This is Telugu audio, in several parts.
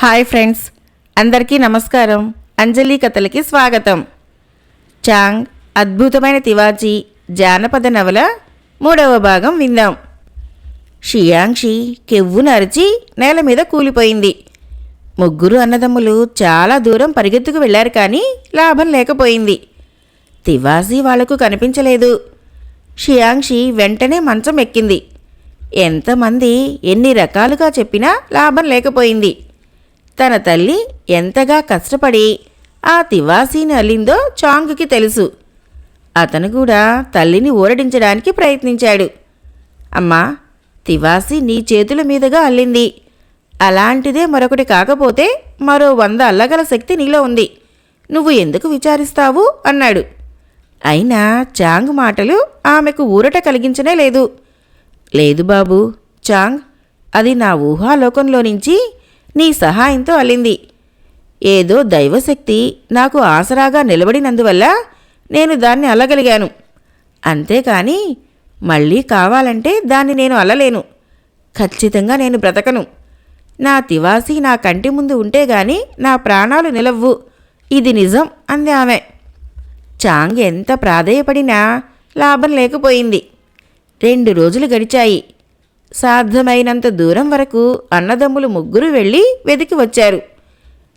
హాయ్ ఫ్రెండ్స్ అందరికీ నమస్కారం. అంజలి కథలకి స్వాగతం. చాంగ్ అద్భుతమైన తివాజీ జానపద నవల మూడవ భాగం విందాం. షియాంక్షి కెవ్వును అరిచి నేల మీద కూలిపోయింది. ముగ్గురు అన్నదమ్ములు చాలా దూరం పరిగెత్తుకు వెళ్ళారు కానీ లాభం లేకపోయింది. తివాజీ వాళ్ళకు కనిపించలేదు. షియాంక్షి వెంటనే మంచం ఎక్కింది. ఎంతమంది ఎన్ని రకాలుగా చెప్పినా లాభం లేకపోయింది. తన తల్లి ఎంతగా కష్టపడి ఆ తివాసీని అల్లిందో చాంగ్కి తెలుసు. అతను కూడా తల్లిని ఊరడించడానికి ప్రయత్నించాడు. అమ్మా తివాసి నీ చేతుల మీదుగా అల్లింది. అలాంటిదే మరొకటి కాకపోతే మరో వంద అల్లగల శక్తి నీలో ఉంది. నువ్వు ఎందుకు విచారిస్తావు? అన్నాడు. అయినా చాంగ్ మాటలు ఆమెకు ఊరట కలిగించనే లేదు. లేదు బాబు చాంగ్ అది నా ఊహాలోకంలో నుంచి నీ సహాయంతో అల్లింది. ఏదో దైవశక్తి నాకు ఆసరాగా నిలబడినందువల్ల నేను దాన్ని అల్లగలిగాను. అంతేకాని మళ్ళీ కావాలంటే దాన్ని నేను అల్లలేను. ఖచ్చితంగా నేను బ్రతకను. నా తివాసి నా కంటి ముందు ఉంటే గాని నా ప్రాణాలు నిలవ్వు. ఇది నిజం అంది ఆమె. చాంగ్ ఎంత ప్రాధేయపడినా లాభం లేకపోయింది. రెండు రోజులు గడిచాయి. సాధ్యమైనంత దూరం వరకు అన్నదమ్ములు ముగ్గురు వెళ్ళి వెతికి వచ్చారు.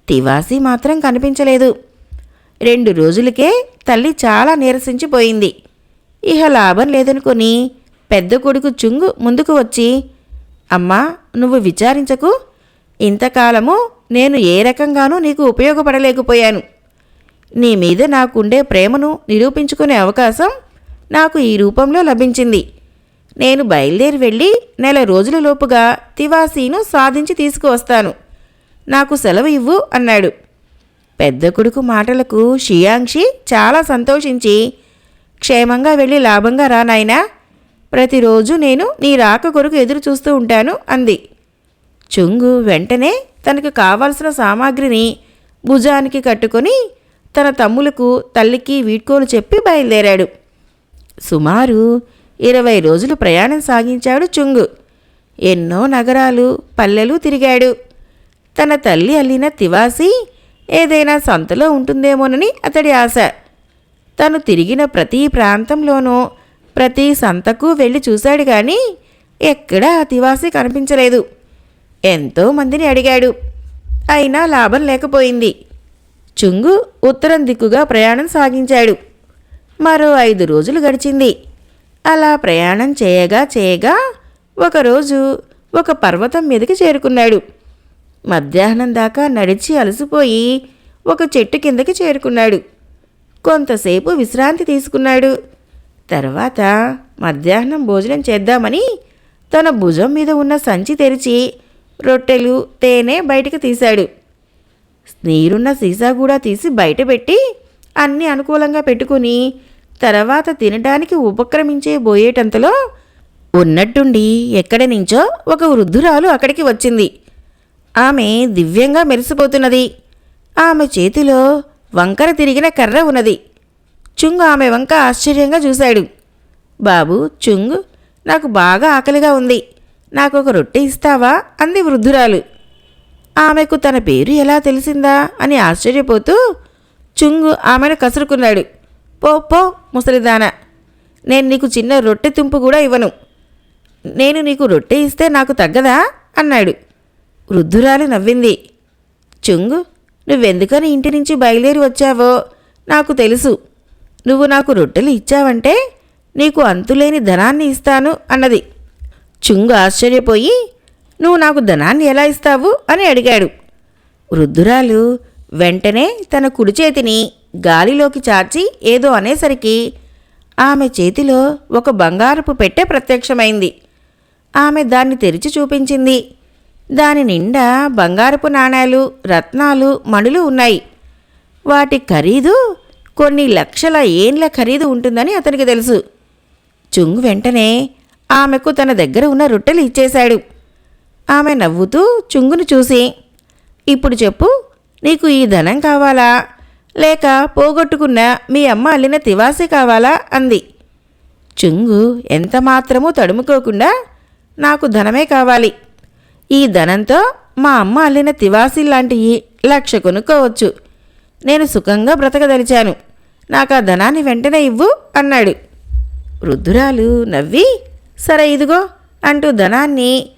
తివాసి మాత్రం కనిపించలేదు. రెండు రోజులకే తల్లి చాలా నీరసించిపోయింది. ఇహ లాభం లేదనుకొని పెద్ద కొడుకు చుంగు ముందుకు వచ్చి అమ్మా నువ్వు విచారించకు. ఇంతకాలము నేను ఏ రకంగానూ నీకు ఉపయోగపడలేకపోయాను. నీ మీద నాకుండే ప్రేమను నిరూపించుకునే అవకాశం నాకు ఈ రూపంలో లభించింది. నేను బయలుదేరి వెళ్ళి నెల రోజుల లోపుగా తివాసీను సాధించి తీసుకువస్తాను. నాకు సెలవు ఇవ్వు అన్నాడు. పెద్ద కొడుకు మాటలకు షియాంక్షి చాలా సంతోషించి క్షేమంగా వెళ్ళి లాభంగా రా నాయనా ప్రతిరోజు నేను నీ రాక కొరకు ఎదురు చూస్తూ ఉంటాను అంది. చుంగు వెంటనే తనకు కావాల్సిన సామాగ్రిని భుజానికి కట్టుకొని తన తమ్ములకు తల్లికి వీడ్కోలు చెప్పి బయలుదేరాడు. సుమారు ఇరవై రోజులు ప్రయాణం సాగించాడు చుంగు. ఎన్నో నగరాలు పల్లెలు తిరిగాడు. తన తల్లి అల్లిన తివాసి ఏదైనా సంతలో ఉంటుందేమోనని అతడి ఆశ. తను తిరిగిన ప్రతి ప్రాంతంలోనూ ప్రతి సంతకు వెళ్ళి చూశాడు కానీ ఎక్కడా ఆ తివాసి కనిపించలేదు. ఎంతో మందిని అడిగాడు. అయినా లాభం లేకపోయింది. చుంగు ఉత్తరం దిక్కుగా ప్రయాణం సాగించాడు. మరో ఐదు రోజులు గడిచింది. అలా ప్రయాణం చేయగా చేయగా ఒకరోజు ఒక పర్వతం మీదకి చేరుకున్నాడు. మధ్యాహ్నం దాకా నడిచి అలసిపోయి ఒక చెట్టు కిందకి చేరుకున్నాడు. కొంతసేపు విశ్రాంతి తీసుకున్నాడు. తర్వాత మధ్యాహ్నం భోజనం చేద్దామని తన భుజం మీద ఉన్న సంచి తెరిచి రొట్టెలు తేనె బయటికి తీశాడు. నీరున్న సీసా కూడా తీసి బయటపెట్టి అన్నీ అనుకూలంగా పెట్టుకుని తర్వాత తినడానికి ఉపక్రమించే బోయేటంతలో ఉన్నట్టుండి ఎక్కడి నుంచో ఒక వృద్ధురాలు అక్కడికి వచ్చింది. ఆమె దివ్యంగా మెరిసిపోతున్నది. ఆమె చేతిలో వంకర తిరిగిన కర్ర ఉన్నది. చుంగు ఆమె వంక ఆశ్చర్యంగా చూశాడు. బాబు చుంగు నాకు బాగా ఆకలిగా ఉంది. నాకు ఒక రొట్టె ఇస్తావా? అంది వృద్ధురాలు. ఆమెకు తన పేరు ఎలా తెలిసిందా? అని ఆశ్చర్యపోతూ చుంగు ఆమెను కసురుకున్నాడు. పో పో ముసలిదాన. నేను నీకు చిన్న రొట్టె తుంపు కూడా ఇవ్వను. నేను నీకు రొట్టె ఇస్తే నాకు తగ్గదా? అన్నాడు. వృద్ధురాలు నవ్వింది. చుంగు నువ్వెందుకని ఇంటి నుంచి బయలుదేరి వచ్చావో? నాకు తెలుసు. నువ్వు నాకు రొట్టెలు ఇచ్చావంటే నీకు అంతులేని ధనాన్ని ఇస్తాను అన్నది. చుంగు ఆశ్చర్యపోయి నువ్వు నాకు ధనాన్ని ఎలా ఇస్తావు? అని అడిగాడు. వృద్ధురాలు వెంటనే తన కుడి చేతిని గాలిలోకి చాచి ఏదో అనేసరికి ఆమె చేతిలో ఒక బంగారపు పెట్టె ప్రత్యక్షమైంది. ఆమె దాన్ని తెరిచి చూపించింది. దాని నిండా బంగారపు నాణేలు రత్నాలు మణులు ఉన్నాయి. వాటి ఖరీదు కొన్ని లక్షల ఏండ్ల ఖరీదు ఉంటుందని అతనికి తెలుసు. చుంగ్ వెంటనే ఆమెకు తన దగ్గర ఉన్న రొట్టెలు ఇచ్చేశాడు. ఆమె నవ్వుతూ చుంగును చూసి ఇప్పుడు చెప్పు నీకు ఈ ధనం కావాలా? లేక పోగొట్టుకున్న మీ అమ్మ అల్లిన తివాసి కావాలా? అంది. చుంగు ఎంత మాత్రమూ తడుముకోకుండా నాకు ధనమే కావాలి. ఈ ధనంతో మా అమ్మ అల్లిన తివాసి లాంటివి లక్ష కొనుక్కోవచ్చు. నేను సుఖంగా బ్రతకదలిచాను. నాకు ఆ ధనాన్ని వెంటనే ఇవ్వు అన్నాడు. వృద్ధురాలు నవ్వి సరే ఇదిగో అంటూ ధనాన్ని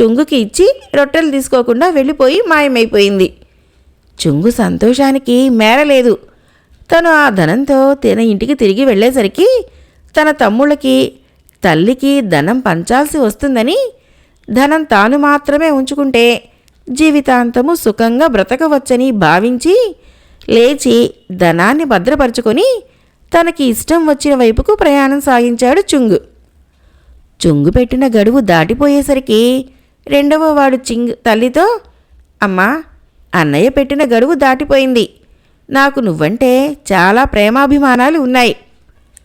చుంగుకి ఇచ్చి రొట్టెలు తీసుకోకుండా వెళ్ళిపోయి మాయమైపోయింది. చుంగు సంతోషానికి మేరలేదు తను ఆ ధనంతో తన ఇంటికి తిరిగి వెళ్ళేసరికి తన తమ్ముళ్ళకి తల్లికి ధనం పంచాల్సి వస్తుందని ధనం తాను మాత్రమే ఉంచుకుంటే జీవితాంతము సుఖంగా బ్రతకవచ్చని భావించి లేచి ధనాన్ని భద్రపరుచుకొని తనకి ఇష్టం వచ్చిన వైపుకు ప్రయాణం సాగించాడు చుంగు. చుంగు పెట్టిన గడువు దాటిపోయేసరికి రెండవ వాడు చింగ్ తల్లితో అమ్మా అన్నయ్య పెట్టిన గడువు దాటిపోయింది. నాకు నువ్వంటే చాలా ప్రేమాభిమానాలు ఉన్నాయి.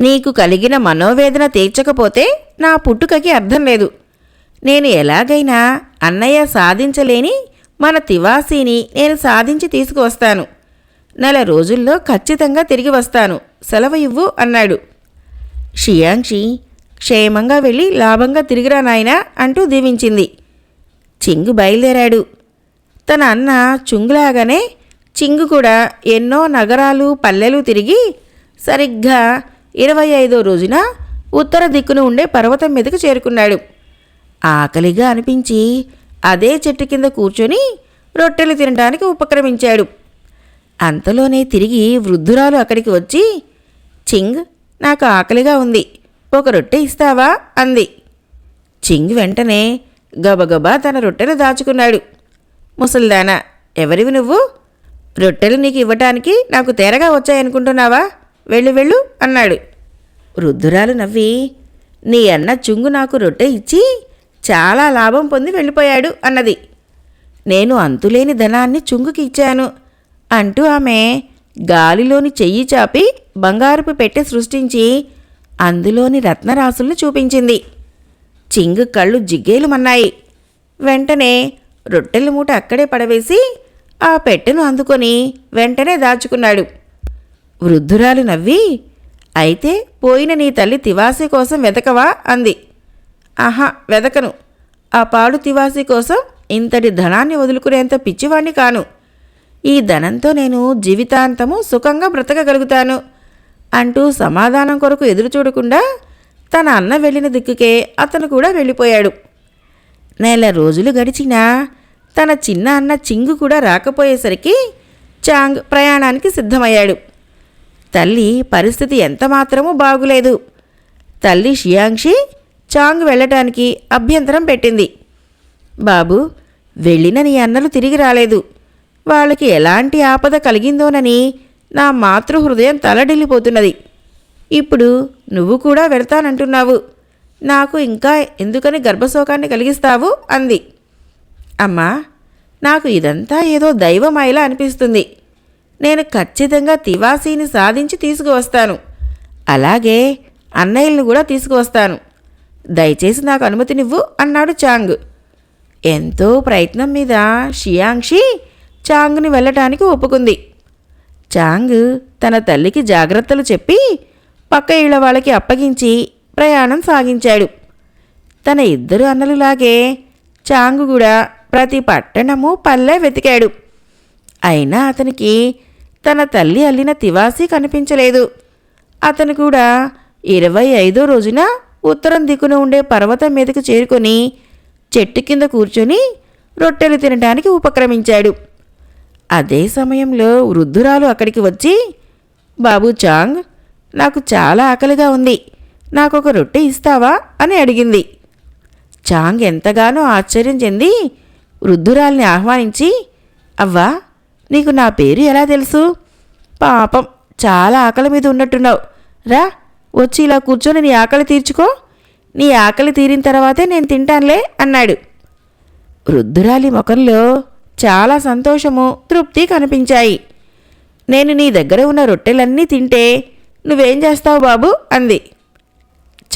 నీకు కలిగిన మనోవేదన తీర్చకపోతే నా పుట్టుకకి అర్థం లేదు. నేను ఎలాగైనా అన్నయ్య సాధించలేని మన తివాసీని నేను సాధించి తీసుకువస్తాను. నెల రోజుల్లో ఖచ్చితంగా తిరిగి వస్తాను. సెలవు ఇవ్వు అన్నాడు. షియాంక్షి క్షేమంగా వెళ్ళి లాభంగా తిరిగిరా నాయనా అంటూ దీవించింది. చింగు బయలుదేరాడు. తన అన్న చుంగులాగానే చింగు కూడా ఎన్నో నగరాలు పల్లెలు తిరిగి సరిగ్గా ఇరవై ఐదో రోజున ఉత్తర దిక్కున ఉండే పర్వతం మీదకు చేరుకున్నాడు. ఆకలిగా అనిపించి అదే చెట్టు కింద కూర్చొని రొట్టెలు తినడానికి ఉపక్రమించాడు. అంతలోనే తిరిగి వృద్ధురాలు అక్కడికి వచ్చి చింగ్ నాకు ఆకలిగా ఉంది. ఒక రొట్టె ఇస్తావా? అంది. చింగ్ వెంటనే గబగబా తన రొట్టెలు దాచుకున్నాడు. ముసల్దానా ఎవరివి నువ్వు? రొట్టెలు నీకు ఇవ్వటానికి నాకు తేరగా వచ్చాయనుకుంటున్నావా? వెళ్ళు వెళ్ళు అన్నాడు. వృద్ధురాలు నవ్వి నీ అన్న చుంగు నాకు రొట్టె ఇచ్చి చాలా లాభం పొంది వెళ్ళిపోయాడు అన్నది. నేను అంతులేని ధనాన్ని చుంగుకి ఇచ్చాను అంటూ ఆమె గాలిలోని చెయ్యి చాపి బంగారుపు పెట్టె సృష్టించి అందులోని రత్నరాసుల్ని చూపించింది. చింగు కళ్ళు జిగ్గేలుమన్నాయి వెంటనే రొట్టెల మూట అక్కడే పడవేసి ఆ పెట్టెను అందుకొని వెంటనే దాచుకున్నాడు. వృద్ధురాలు నవ్వి అయితే పోయిన నీ తల్లి తివాసి కోసం వెతకవా? అంది. ఆహా వెతకను. ఆ పాడు తివాసి కోసం ఇంతటి ధనాన్ని వదులుకునేంత పిచ్చివాణ్ణి కాను. ఈ ధనంతో నేను జీవితాంతము సుఖంగా బ్రతకగలుగుతాను అంటూ సమాధానం కొరకు ఎదురు చూడకుండా తన అన్న వెళ్ళిన దిక్కుకే అతను కూడా వెళ్ళిపోయాడు. నెల రోజులు గడిచినా తన చిన్న అన్న చింగు కూడా రాకపోయేసరికి చాంగ్ ప్రయాణానికి సిద్ధమయ్యాడు. తల్లి పరిస్థితి ఎంత మాత్రమూ బాగులేదు. తల్లి షియాంక్షి చాంగ్ వెళ్ళటానికి అభ్యంతరం పెట్టింది. బాబు వెళ్ళిన నీ అన్నలు తిరిగి రాలేదు. వాళ్ళకి ఎలాంటి ఆపద కలిగిందోనని నా మాతృహృదయం తలడిల్లిపోతున్నది. ఇప్పుడు నువ్వు కూడా వెళ్తానంటున్నావు. నాకు ఇంకా ఎందుకని గర్భశోకాన్ని కలిగిస్తావు? అంది. అమ్మా నాకు ఇదంతా ఏదో దైవమైలా అనిపిస్తుంది. నేను ఖచ్చితంగా తివాసీని సాధించి తీసుకువస్తాను. అలాగే అన్నయ్యలను కూడా తీసుకువస్తాను. దయచేసి నాకు అనుమతినివ్వు అన్నాడు చాంగ్. ఎంతో ప్రయత్నం మీద షియాంక్షి చాంగ్ని వెళ్ళటానికి ఒప్పుకుంది. చాంగ్ తన తల్లికి జాగ్రత్తలు చెప్పి పక్క ఇళ్ళ వాళ్ళకి అప్పగించి ప్రయాణం సాగించాడు. తన ఇద్దరు అన్నలులాగే చాంగు కూడా ప్రతి పట్టణము పల్లె వెతికాడు. అయినా అతనికి తన తల్లి అల్లిన తివాసి కనిపించలేదు. అతను కూడా ఇరవై ఐదో రోజున ఉత్తరం దిక్కున ఉండే పర్వతం మీదకు చేరుకొని చెట్టు కింద కూర్చొని రొట్టెలు తినడానికి ఉపక్రమించాడు. అదే సమయంలో వృద్ధురాలు అక్కడికి వచ్చి బాబు చాంగ్ నాకు చాలా ఆకలిగా ఉంది. నాకు ఒక రొట్టె ఇస్తావా? అని అడిగింది. చాంగ్ ఎంతగానో ఆశ్చర్యం చెంది వృద్ధురాల్ని ఆహ్వానించి అవ్వా నీకు నా పేరు ఎలా తెలుసు? పాపం చాలా ఆకలి మీద ఉన్నట్టున్నావు. రా వచ్చి ఇలా కూర్చొని నీ ఆకలి తీర్చుకో. నీ ఆకలి తీరిన తర్వాతే నేను తింటానులే అన్నాడు. వృద్ధురాలి ముఖంలో చాలా సంతోషము తృప్తి కనిపించాయి. నేను నీ దగ్గర ఉన్న రొట్టెలన్నీ తింటే నువ్వేం చేస్తావు బాబు? అంది.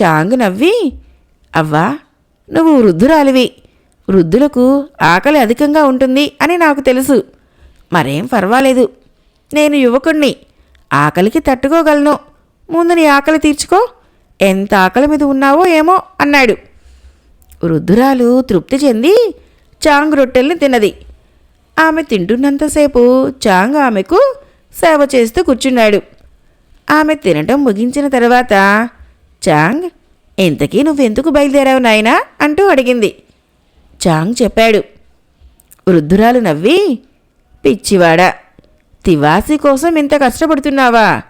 చాంగు నవ్వి అవ్వా నువ్వు వృద్ధురాలివి. వృద్ధులకు ఆకలి అధికంగా ఉంటుంది అని నాకు తెలుసు. మరేం పర్వాలేదు నేను యువకుణ్ణి. ఆకలికి తట్టుకోగలను. ముందు నీ ఆకలి తీర్చుకో. ఎంత ఆకలి మీద ఉన్నావో ఏమో అన్నాడు. వృద్ధురాలు తృప్తి చెంది చాంగ్ రొట్టెల్ని తిన్నది. ఆమె తింటున్నంతసేపు చాంగ్ ఆమెకు సేవ చేస్తూ కూర్చున్నాడు. ఆమె తినటం ముగించిన తర్వాత చాంగ్ ఇంతకీ నువ్వెందుకు బయలుదేరావు నాయనా? అంటూ అడిగింది. చాంగ్ చెప్పాడు వృద్ధురాలు నవ్వి పిచ్చివాడా తివాసి కోసం ఇంత కష్టపడుతున్నావా?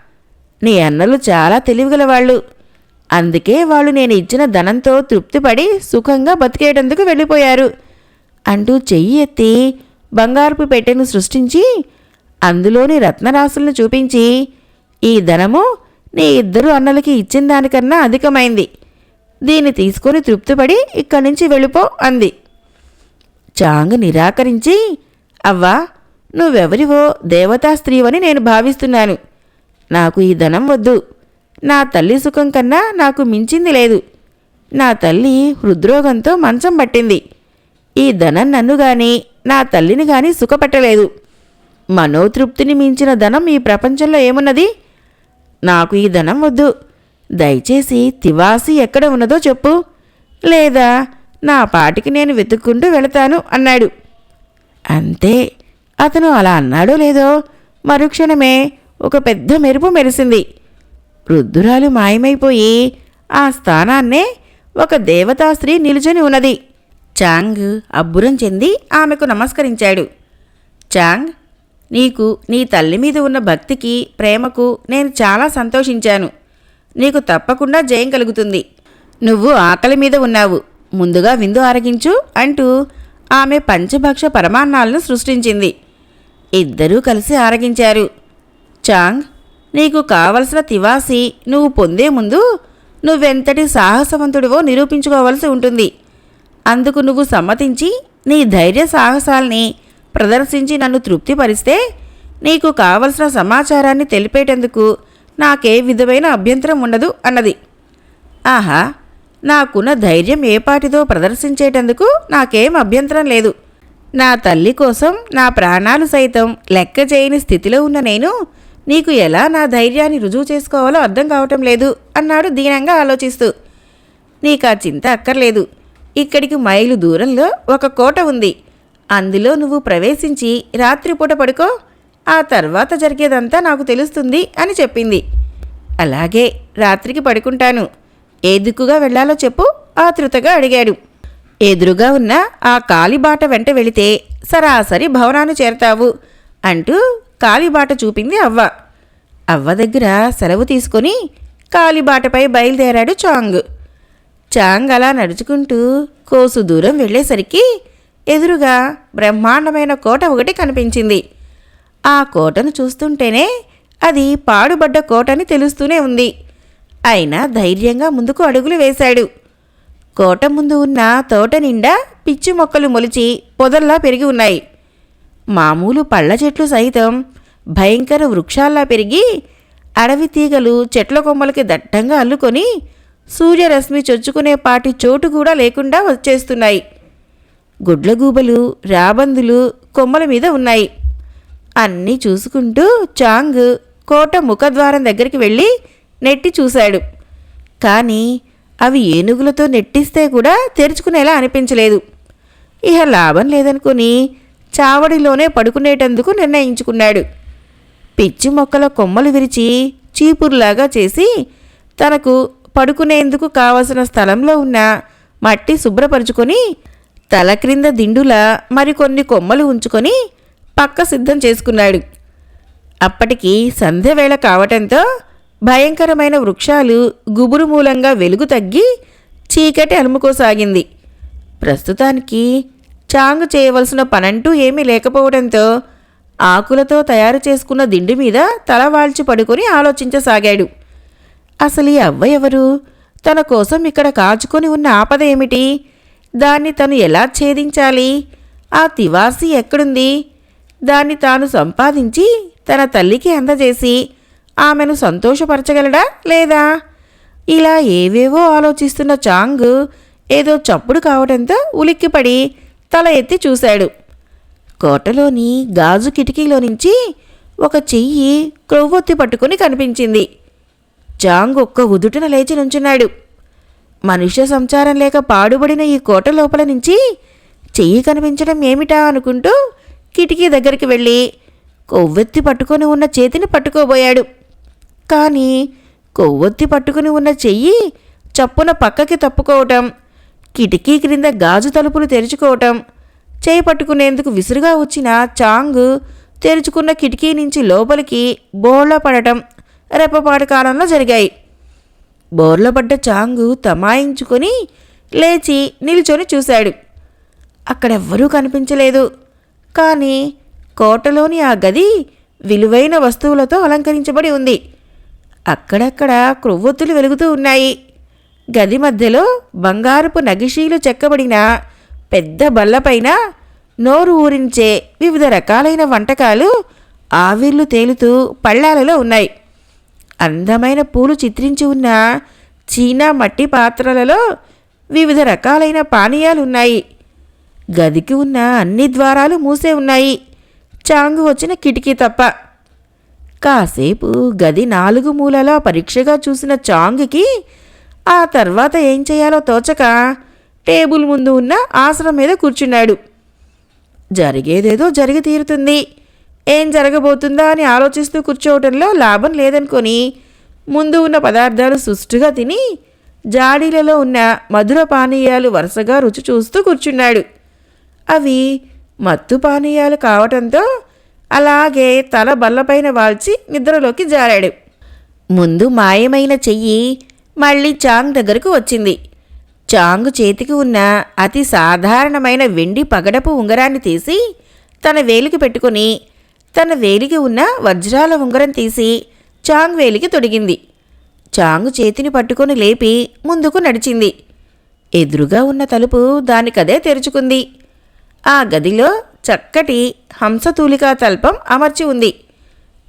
నీ అన్నలు చాలా తెలివిగలవాళ్ళు. అందుకే వాళ్ళు నేను ఇచ్చిన ధనంతో తృప్తిపడి సుఖంగా బతికేటందుకు వెళ్ళిపోయారు అంటూ చెయ్యి ఎత్తి బంగారపు పెట్టెను సృష్టించి అందులోని రత్నరాశులను చూపించి ఈ ధనము నీ ఇద్దరు అన్నలకి ఇచ్చిన దానికన్నా అధికమైంది. దీన్ని తీసుకొని తృప్తిపడి ఇక్కడి నుంచి వెళ్ళిపో అంది. చాంగ్ నిరాకరించి అవ్వా నువ్వెవరివో దేవతా స్త్రీవని నేను భావిస్తున్నాను. నాకు ఈ ధనం వద్దు. నా తల్లి సుఖం కన్నా నాకు మించింది లేదు. నా తల్లి హృద్రోగంతో మంచం పట్టింది. ఈ ధనం నన్ను గాని నా తల్లిని గాని సుఖపెట్టలేదు. మనోతృప్తిని మించిన ధనం ఈ ప్రపంచంలో ఏమున్నది? నాకు ఈ ధనం వద్దు. దయచేసి తివాసి ఎక్కడ ఉన్నదో చెప్పు. లేదా నా పాటికి నేను వెతుక్కుంటూ వెళతాను అన్నాడు. అంతే. అతను అలా అన్నాడో లేదో మరుక్షణమే ఒక పెద్ద మెరుపు మెరిసింది. వృద్ధురాలు మాయమైపోయి ఆ స్థానాన్నే ఒక దేవతాస్త్రీ నిలుచుని ఉన్నది. చాంగ్ అబ్బురం చెంది ఆమెకు నమస్కరించాడు. చాంగ్ నీకు నీ తల్లి మీద ఉన్న భక్తికి ప్రేమకు నేను చాలా సంతోషించాను. నీకు తప్పకుండా జయం కలుగుతుంది. నువ్వు ఆకలి మీద ఉన్నావు. ముందుగా విందు ఆరగించు అంటూ ఆమె పంచభక్ష పరమాన్నాలను సృష్టించింది. ఇద్దరూ కలిసి ఆరగించారు. చాంగ్ నీకు కావలసిన తివాసి నువ్వు పొందే ముందు నువ్వెంతటి సాహసవంతుడివో నిరూపించుకోవలసి ఉంటుంది. అందుకు నువ్వు సమ్మతించి నీ ధైర్య సాహసాల్ని ప్రదర్శించి నన్ను తృప్తిపరిస్తే నీకు కావలసిన సమాచారాన్ని తెలిపేటందుకు నాకే విధమైన అభ్యంతరం ఉండదు అన్నది. ఆహా నాకున్న ధైర్యం ఏపాటిదో ప్రదర్శించేటందుకు నాకేం అభ్యంతరం లేదు. నా తల్లి కోసం నా ప్రాణాలు సైతం లెక్క చేయని స్థితిలో ఉన్న నేను నీకు ఎలా నా ధైర్యాన్ని రుజువు చేసుకోవాలో అర్థం కావటం లేదు అన్నాడు దీనంగా ఆలోచిస్తూ. నీకు ఆ చింత అక్కర్లేదు. ఇక్కడికి మైలు దూరంలో ఒక కోట ఉంది. అందులో నువ్వు ప్రవేశించి రాత్రిపూట పడుకో ఆ తర్వాత జరిగేదంతా నాకు తెలుస్తుంది అని చెప్పింది. అలాగే రాత్రికి పడుకుంటాను. ఏ దిక్కుగా వెళ్ళాలో చెప్పు ఆతృతగా అడిగాడు. ఎదురుగా ఉన్న ఆ కాలిబాట వెంట వెళితే సరాసరి భవనాన్ని చేరతావు అంటూ కాలిబాట చూపింది అవ్వ. అవ్వ దగ్గర సెలవు తీసుకొని కాలిబాటపై బయలుదేరాడు చాంగ్. చాంగ్ అలా నడుచుకుంటూ కోసు దూరం వెళ్ళేసరికి ఎదురుగా బ్రహ్మాండమైన కోట ఒకటి కనిపించింది. ఆ కోటను చూస్తుంటేనే అది పాడుబడ్డ కోటని తెలుస్తూనే ఉంది. అయినా ధైర్యంగా ముందుకు అడుగులు వేశాడు. కోట ముందు ఉన్న తోట నిండా పిచ్చి మొక్కలు మొలిచి పొదల్లా పెరిగి ఉన్నాయి. మామూలు పళ్ళ చెట్లు సైతం భయంకర వృక్షాల్లా పెరిగి అడవి తీగలు చెట్ల కొమ్మలకి దట్టంగా అల్లుకొని సూర్యరశ్మి చొచ్చుకునే పాటి చోటు కూడా లేకుండా వచ్చేస్తున్నాయి. గుడ్లగూబలు రాబందులు కొమ్మల మీద ఉన్నాయి. అన్నీ చూసుకుంటూ చాంగ్ కోట ముఖద్వారం దగ్గరికి వెళ్ళి నెట్టి చూశాడు. కానీ అవి ఏనుగులతో నెట్టిస్తే కూడా తెరుచుకునేలా అనిపించలేదు. ఇహ లాభం లేదనుకుని చావడిలోనే పడుకునేటందుకు నిర్ణయించుకున్నాడు. పిచ్చి మొక్కల కొమ్మలు విరిచి చీపురులాగా చేసి తనకు పడుకునేందుకు కావలసిన స్థలంలో ఉన్న మట్టి శుభ్రపరుచుకొని తల క్రింద దిండులా మరికొన్ని కొమ్మలు ఉంచుకొని పక్క సిద్ధం చేసుకున్నాడు. అప్పటికి సంధ్యవేళ కావటంతో భయంకరమైన వృక్షాలు గుబురు మూలంగా వెలుగు తగ్గి చీకటి అలుముకోసాగింది. ప్రస్తుతానికి చాంగు చేయవలసిన పనంటూ ఏమీ లేకపోవడంతో ఆకులతో తయారు చేసుకున్న దిండు మీద తల వాల్చి పడుకొని ఆలోచించసాగాడు. అసలు ఈ అవ్వ ఎవరు? తన కోసం ఇక్కడ కాచుకొని ఉన్న ఆపద ఏమిటి? దాన్ని తను ఎలా ఛేదించాలి? ఆ తివాసి ఎక్కడుంది? దాన్ని తాను సంపాదించి తన తల్లికి అందజేసి ఆమెను సంతోషపరచగలడా లేదా? ఇలా ఏవేవో ఆలోచిస్తున్న చాంగ్ ఏదో చప్పుడు కావడంతో ఉలిక్కిపడి తల ఎత్తి చూశాడు. కోటలోని గాజు కిటికీలో నుంచి ఒక చెయ్యి క్రొవ్వొత్తి పట్టుకుని కనిపించింది. చాంగ్ ఒక్క ఉదుటన లేచి నుంచున్నాడు. మనుష్య సంచారం లేక పాడుబడిన ఈ కోట లోపల నుంచి చెయ్యి కనిపించడం ఏమిటా అనుకుంటూ కిటికీ దగ్గరికి వెళ్ళి కొవ్వెత్తి పట్టుకొని ఉన్న చేతిని పట్టుకోబోయాడు. కానీ కొవ్వొత్తి పట్టుకుని ఉన్న చెయ్యి చప్పున పక్కకి తప్పుకోవటం కిటికీ క్రింద గాజు తలుపులు తెరుచుకోవటం చేయి పట్టుకునేందుకు విసురుగా వచ్చిన చాంగ్ తెరుచుకున్న కిటికీ నుంచి లోపలికి బోళ్ళ పడటం రెప్పపాటు కాలంలో జరిగాయి. బోర్లో పడ్డ చాంగు తమాయించుకొని లేచి నిల్చొని చూశాడు. అక్కడెవ్వరూ కనిపించలేదు. కానీ కోటలోని ఆ గది విలువైన వస్తువులతో అలంకరించబడి ఉంది. అక్కడక్కడ క్రొవ్వొత్తులు వెలుగుతూ ఉన్నాయి. గది మధ్యలో బంగారపు నగిషీలు చెక్కబడిన పెద్ద బల్లపైన నోరు ఊరించే వివిధ రకాలైన వంటకాలు ఆవిర్లు తేలుతూ పళ్ళాలలో ఉన్నాయి. అందమైన పూలు చిత్రించి ఉన్న చీనా మట్టి పాత్రలలో వివిధ రకాలైన పానీయాలు ఉన్నాయి గదికి ఉన్న అన్ని ద్వారాలు మూసే ఉన్నాయి. చాంగు వచ్చిన కిటికీ తప్ప. కాసేపు గది నాలుగు మూలలా పరీక్షగా చూసిన చాంగ్కి ఆ తర్వాత ఏం చేయాలో తోచక టేబుల్ ముందు ఉన్న ఆసనం మీద కూర్చున్నాడు. జరిగేదేదో జరిగి తీరుతుంది. ఏం జరగబోతుందా అని ఆలోచిస్తూ కూర్చోవటంలో లాభం లేదనుకొని ముందు ఉన్న పదార్థాలు సుష్టుగా తిని జాడీలలో ఉన్న మధుర పానీయాలు వరుసగా రుచి చూస్తూ కూర్చున్నాడు. అవి మత్తు పానీయాలు కావటంతో అలాగే తల బల్లపైన వాల్చి నిద్రలోకి జారాడు. ముందు మాయమైన చెయ్యి మళ్ళీ చాంగ్ దగ్గరకు వచ్చింది. చాంగ్ చేతికి ఉన్న అతి సాధారణమైన వెండి పగడపు ఉంగరాన్ని తీసి తన వేలికి పెట్టుకుని తన వేలికి ఉన్న వజ్రాల ఉంగరం తీసి చాంగ్ వేలికి తొడిగింది. చాంగ్ చేతిని పట్టుకొని లేపి ముందుకు నడిచింది. ఎదురుగా ఉన్న తలుపు దానికదే తెరుచుకుంది. ఆ గదిలో చక్కటి హంసతూలికా తల్పం అమర్చి ఉంది.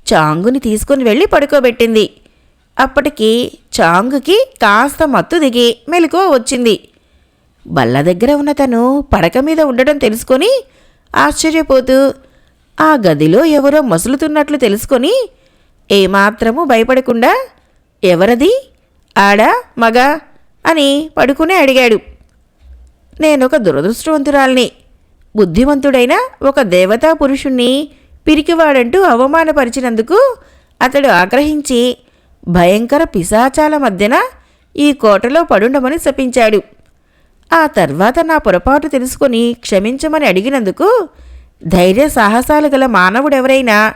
చాంగుని తీసుకుని వెళ్ళి పడుకోబెట్టింది. అప్పటికి చాంగుకి కాస్త మత్తు దిగి మెలకువ వచ్చింది. బల్ల దగ్గర ఉన్న తను పడక మీద ఉండడం తెలుసుకొని ఆశ్చర్యపోతూ ఆ గదిలో ఎవరో మసులుతున్నట్లు తెలుసుకొని ఏమాత్రము భయపడకుండా ఎవరది? ఆడ మగ? అని పడుకునే అడిగాడు. నేనొక దురదృష్టవంతురాల్ని. బుద్ధిమంతుడైన ఒక దేవతా పురుషుణ్ణి పిరికివాడంటూ అవమానపరిచినందుకు అతడు ఆగ్రహించి భయంకర పిశాచాల మధ్యన ఈ కోటలో పడుండమని శపించాడు. ఆ తర్వాత నా పొరపాటు తెలుసుకొని క్షమించమని అడిగినందుకు ధైర్య సాహసాలు గల మానవుడెవరైనా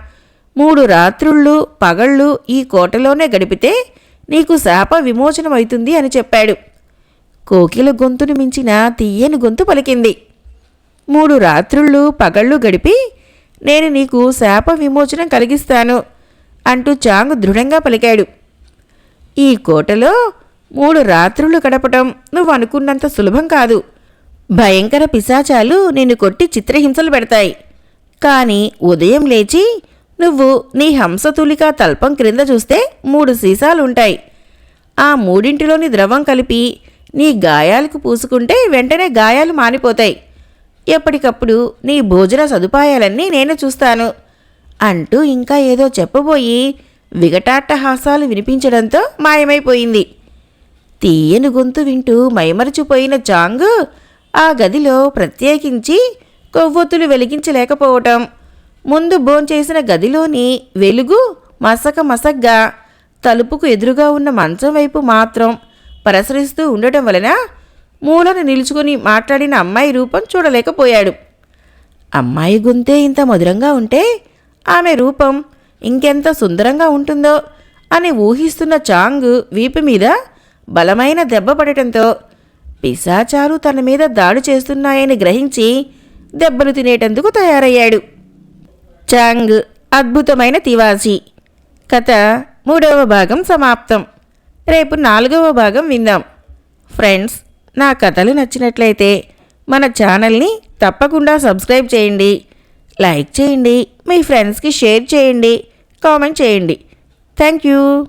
మూడు రాత్రుళ్ళు పగళ్ళు ఈ కోటలోనే గడిపితే నీకు శాప విమోచనమవుతుంది అని చెప్పాడు. కోకిల గొంతును మించిన తీయని గొంతు పలికింది. మూడు రాత్రుళ్ళు పగళ్ళు గడిపి నేను నీకు శాప విమోచనం కలిగిస్తాను అంటూ చాంగ్ దృఢంగా పలికాడు. ఈ కోటలో మూడు రాత్రులు గడపటం నువ్వు అనుకున్నంత సులభం కాదు. భయంకర పిశాచాలు నిన్ను కొట్టి చిత్రహింసలు పెడతాయి. కానీ ఉదయం లేచి నువ్వు నీ హంసతులిక తల్పం క్రింద చూస్తే మూడు సీసాలుంటాయి. ఆ మూడింటిలోని ద్రవం కలిపి నీ గాయాలకు పూసుకుంటే వెంటనే గాయాలు మానిపోతాయి. ఎప్పటికప్పుడు నీ భోజన సదుపాయాలన్నీ నేను చూస్తాను. అంటూ ఇంకా ఏదో చెప్పబోయి విగటాట్టహాసాలు వినిపించడంతో మాయమైపోయింది. తీయని గొంతు వింటూ మైమరచిపోయిన చాంగు ఆ గదిలో ప్రత్యేకించి కొవ్వొత్తులు వెలిగించలేకపోవటం. ముందు భోంచేసిన గదిలోని వెలుగు మసక మసగ్గా తలుపుకు ఎదురుగా ఉన్న మంచం వైపు మాత్రం ప్రసరిస్తూ ఉండటం వలన మూలన నిలుచుకుని మాట్లాడిన అమ్మాయి రూపం చూడలేకపోయాడు. అమ్మాయి గొంతే ఇంత మధురంగా ఉంటే ఆమె రూపం ఇంకెంత సుందరంగా ఉంటుందో అని ఊహిస్తున్న చాంగ్ వీపు మీద బలమైన దెబ్బ పడటంతో పిశాచాలు తన మీద దాడి చేస్తున్నాయని గ్రహించి దెబ్బలు తినేటందుకు తయారయ్యాడు. చాంగ్ అద్భుతమైన తివాసి. కథ మూడవ భాగం సమాప్తం. రేపు నాలుగవ భాగం విందాం. ఫ్రెండ్స్ నా కథలు నచ్చినట్లయితే మన ఛానల్ని తప్పకుండా సబ్స్క్రైబ్ చేయండి. లైక్ చేయండి. మీ ఫ్రెండ్స్కి షేర్ చేయండి. కామెంట్ చేయండి. Thank you.